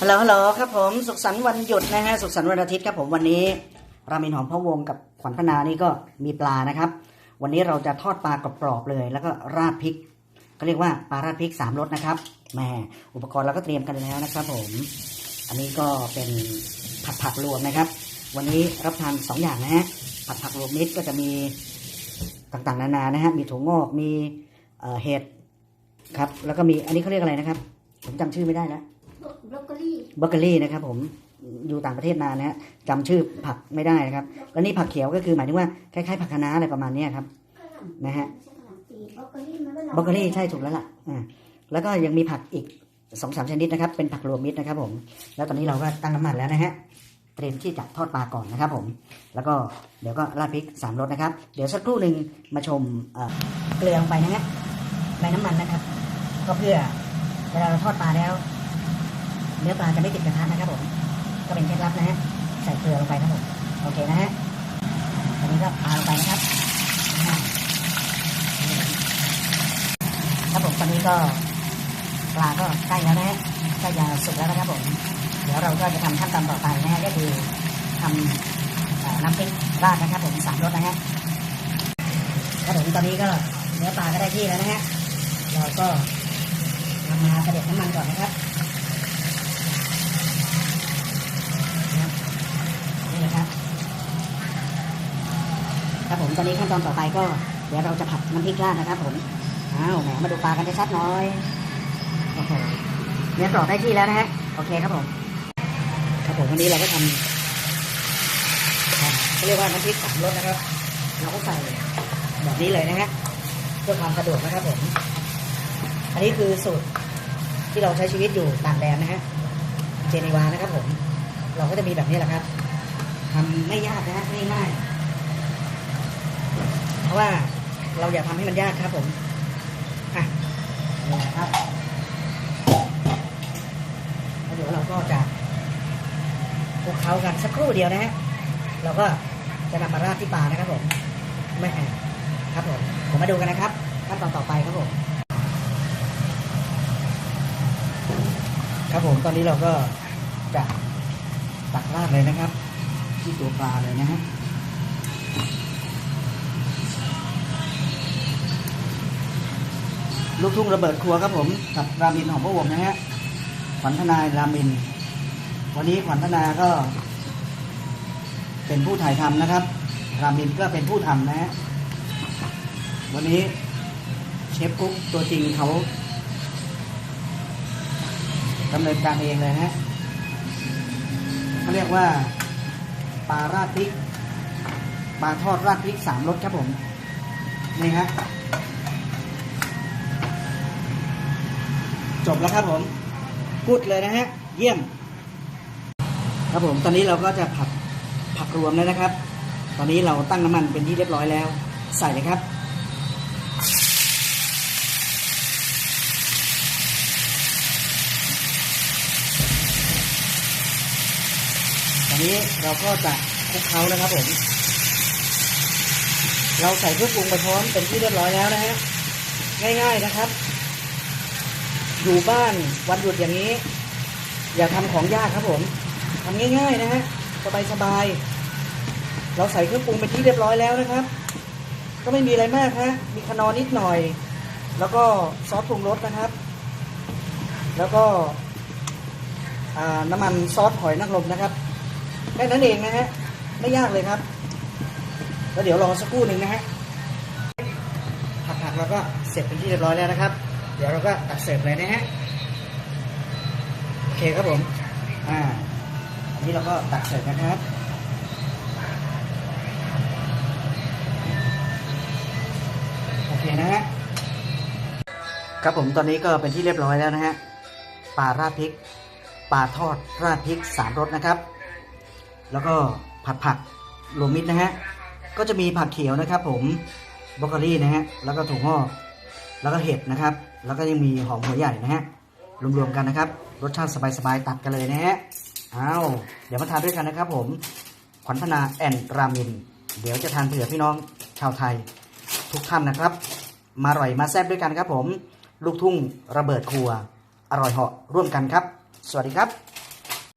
ฮัลโหลฮัลโหลครับผมสุขสันต์วันหยุดนะฮะสุขสันต์วันอาทิตย์ครับผมวันนี้ รามินหอมพะวงกับขวัญพนานี่ก็มีปลานะครับ วันนี้เราจะทอดปลากรอบๆเลย แล้วก็ราดพริกก็เรียกว่าปลาราดพริกสามรสนะครับแหมอุปกรณ์เราก็เตรียมกันแล้วนะครับผม อันนี้ก็เป็นผัดผักรวมนะครับ วันนี้รับทานสองอย่างนะฮะผัดผักรวมมิตรก็จะมีต่างๆ นานานะฮะมีถั่วงอกมีเห็ดครับ แล้วก็มีอันนี้เขาเรียกอะไรนะครับ ผมจำชื่อไม่ได้แล้ว บรอกโคลี่บรอกโคลี่นะครับผมอยู่ต่างประเทศนานนะฮะจำชื่อผักไม่ได้นะครับแล้วนี่ผักเขียวก็คือหมายถึงว่าคล้ายๆผักคะน้าอะไรประมาณเนี้ยครับนะฮะไม่ใช่ขนมปีบรอกโคลี่มันก็บรอกโคลี่ใช่ถูกแล้วล่ะอ่าแล้วก็ยังมีผักอีกสองสามชนิดนะครับ เป็นผักรวมมิตรนะครับผม แล้วตอนนี้เราก็ตั้งน้ำมันแล้วนะฮะเตรียมที่จะทอดปลาก่อนนะครับผม แล้วก็เดี๋ยวก็ราดพริกสามรสนะครับ เดี๋ยวสักครู่หนึ่งมาชมเอ่อเกลือลงไปนะฮะในน้ำมันนะครับ ก็เพื่อเวลาเราทอดปลาแล้ว เนื้อปลาจะไม่ติดกระทะนะครับผม ก็เป็นเคล็ดลับนะฮะ ใส่เกลือลงไปครับผม โอเคนะฮะตอนนี้ก็ปลาลงไปนะครับ ครับผมตอนนี้ก็ปลาก็ใกล้แล้วนะฮะใกล้จะสุกแล้วนะครับผม เดี๋ยวเราก็จะทำขั้นตอนต่อไปนะฮะก็คือทำน้ำพริกราดนะครับผมสามรสนะฮะครับผมตอนนี้ก็เนื้อปลาก็ได้ที่แล้วนะฮะ เราก็นำมาเสด็จน้ำมันก่อนี่นะครับ ครับผมตอนนี้ขั้นตอนต่อไปก็ เดี๋ยวเราจะผัดน้ำพริกราดนะครับ ผมอ้าวแหมมาดูปลากันชัดๆหน่อยโอ้โหเนื้อกรอบได้ที่แล้วนะฮะโอเคครับผมครับผมวันนี้เราก็ทำเขาเรียกว่าน้ำพริกสามรสนะครับ เราก็ใส่แบบนี้เลยนะฮะเพื่อความสะดวกนะครับผมอันนี้คือสูตรที่เราใช้ชีวิตอยู่ต่างแดนนะฮะเจนีวานะครับผม เราก็จะมีแบบนี้แหละครับทำไม่ยากนะฮะง่ายๆ ว่าเราอย่าทำให้มันยากครับผมอะนี่นะครับแล้วเดี๋ยวเราก็จะคลุกเคล้ากันสักครู่เดียวนะฮะเราก็จะนำมาราดที่ปลานะครับผมไม่แอบครับผมผมมาดูกันนะครับขั้นตอนต่อไปครับผมครับผมตอนนี้เราก็จะตักราดเลยนะครับ ที่ตัวปลาเลยนะฮะ ลูกทุ่งระเบิดครัวครับผมกับรามินของพระวงนะฮะขวัญทนายรามิน วันนี้ขวัญทนาก็ เป็นผู้ถ่ายทำนะครับ รามินก็เป็นผู้ทำนะฮะวันนี้เชฟกุ๊กตัวจริงเขาดำเนินการเองเลยฮะเขาเรียกว่าปลาราดพริกปลาทอดราดพริกสามรสครับผมนี่ฮะ จบแล้วครับผมพูดเลยนะฮะ เยี่ยม ครับผม ตอนนี้เราก็จะผัดผักรวมแล้วนะครับ ตอนนี้เราตั้งน้ำมันเป็นที่เรียบร้อยแล้ว ใส่เลยครับ ตอนนี้เราก็จะคลุกเคล้านะครับผม เราใส่เครื่องปรุงไปพร้อมเป็นที่เรียบร้อยแล้วนะฮะ ง่าย ๆนะครับ อยู่บ้านวันหยุดอย่างนี้ อย่าทำของยากครับผมทำง่าย ๆ นะฮะสบายๆเราใส่เครื่องปรุงเป็นที่เรียบร้อยแล้วนะครับ ก็ไม่มีอะไรมากฮะมีขนอนิดหน่อย แล้วก็ซอสปรุงรสนะครับ แล้วก็น้ำมันซอสหอยนางรมนะครับแค่นั้นเองนะฮะไม่ยากเลยครับ แล้วเดี๋ยวรอสักครู่หนึ่งนะฮะผักๆเราก็เสร็จเป็นที่เรียบร้อยแล้วนะครับ เดี๋ยวเราก็ตักเสิร์ฟเลยนะฮะโอเคครับผมอ่าอันนี้เราก็ตักเสิร์ฟนะครับโอเคนะฮะครับผมตอนนี้ก็เป็นที่เรียบร้อยแล้วนะฮะปลาราดพริกปลาทอดราดพริกสามรสนะครับ แล้วก็ผัดผักรวมมิตรนะฮะก็จะมีผักเขียวนะครับ ผมบรอกโคลี่นะฮะแล้วก็ถั่วงอกแล้วก็เห็ดนะครับ แล้วก็ยังมีหอมหัวใหญ่นะฮะ รวมๆกันนะครับ รสชาติสบายๆ ตัดกันเลยนะฮะอ้าวเดี๋ยวมาทานด้วยกันนะครับ ผม ขวัญพนาแอนรามิน เดี๋ยวจะทานเผื่อพี่น้องชาวไทย ทุกท่านนะครับ มาอร่อยมาแซ่บด้วยกันครับ ผม ลูกทุ่งระเบิดครัว อร่อยเหาะร่วมกันครับ สวัสดีครับ